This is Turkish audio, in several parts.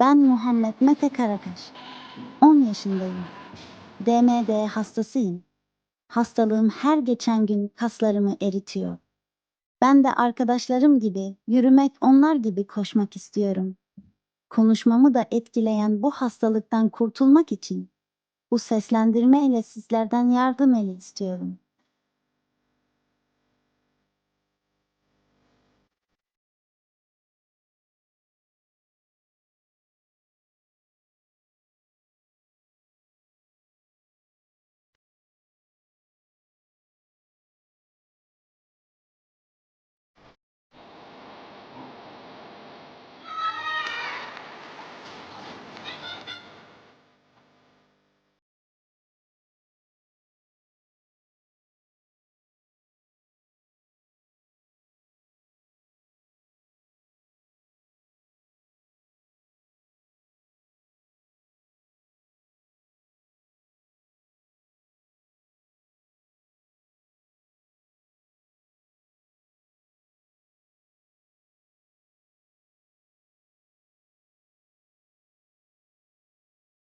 Ben Muhammed Mete Karakaş. 10 yaşındayım. DMD hastasıyım. Hastalığım her geçen gün kaslarımı eritiyor. Ben de arkadaşlarım gibi yürümek, onlar gibi koşmak istiyorum. Konuşmamı da etkileyen bu hastalıktan kurtulmak için bu seslendirme ile sizlerden yardım eli istiyorum.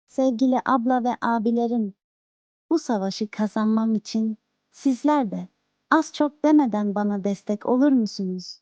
Sevgili abla ve abilerim, bu savaşı kazanmam için sizler de az çok demeden bana destek olur musunuz?